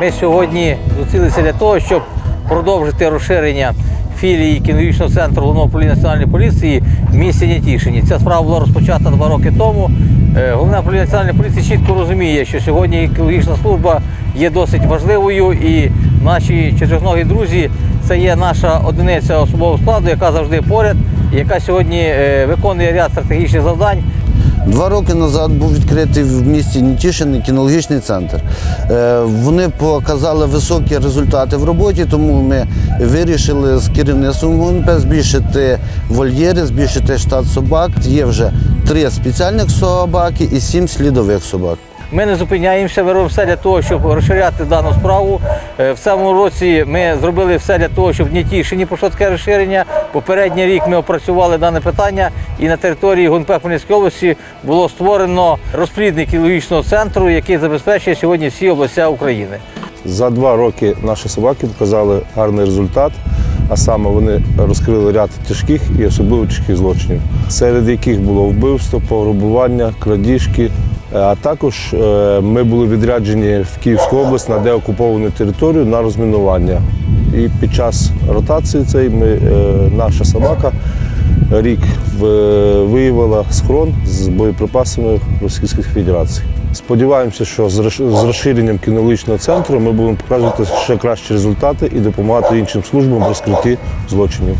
Ми сьогодні зустрілися для того, щоб продовжити розширення філії кінологічного центру головного управління національної поліції в місті Нетішині. Ця справа була розпочата два роки тому. Е, Головне управління національної поліції чітко розуміє, що сьогодні екологічна служба є досить важливою, і наші чотирьохногі друзі це є наша одиниця особового складу, яка завжди поряд, яка сьогодні е, виконує ряд стратегічних завдань. Два роки назад був відкритий в місті Нітішин кінологічний центр. Е, Вони показали високі результати в роботі, тому ми вирішили з керівництвом ГУНП збільшити вольєри, збільшити штат собак. Є вже три спеціальних собаки і сім слідових собак. Ми не зупиняємося, ми робимо все для того, щоб розширяти дану справу. Е, В цьому році ми зробили все для того, щоб в Нетішині пройшло таке розширення. Попередній рік ми опрацювали дане питання, і на території ГУНП області було створено розплідник екологічного центру, який забезпечує сьогодні всі областя України. За два роки наші собаки показали гарний результат, а саме вони розкрили ряд тяжких і особливо тяжких злочинів, серед яких було вбивство, пограбування, крадіжки. Е, А також е, ми були відряджені в Київську область на деокуповану територію на розмінування. І під час ротації цей ми, е, наша собака рік виявила схрон з боєприпасами Російської Федерації. Сподіваємося, що з розширенням кінологічного центру ми будемо показувати ще кращі результати і допомагати іншим службам в розкритті злочинів.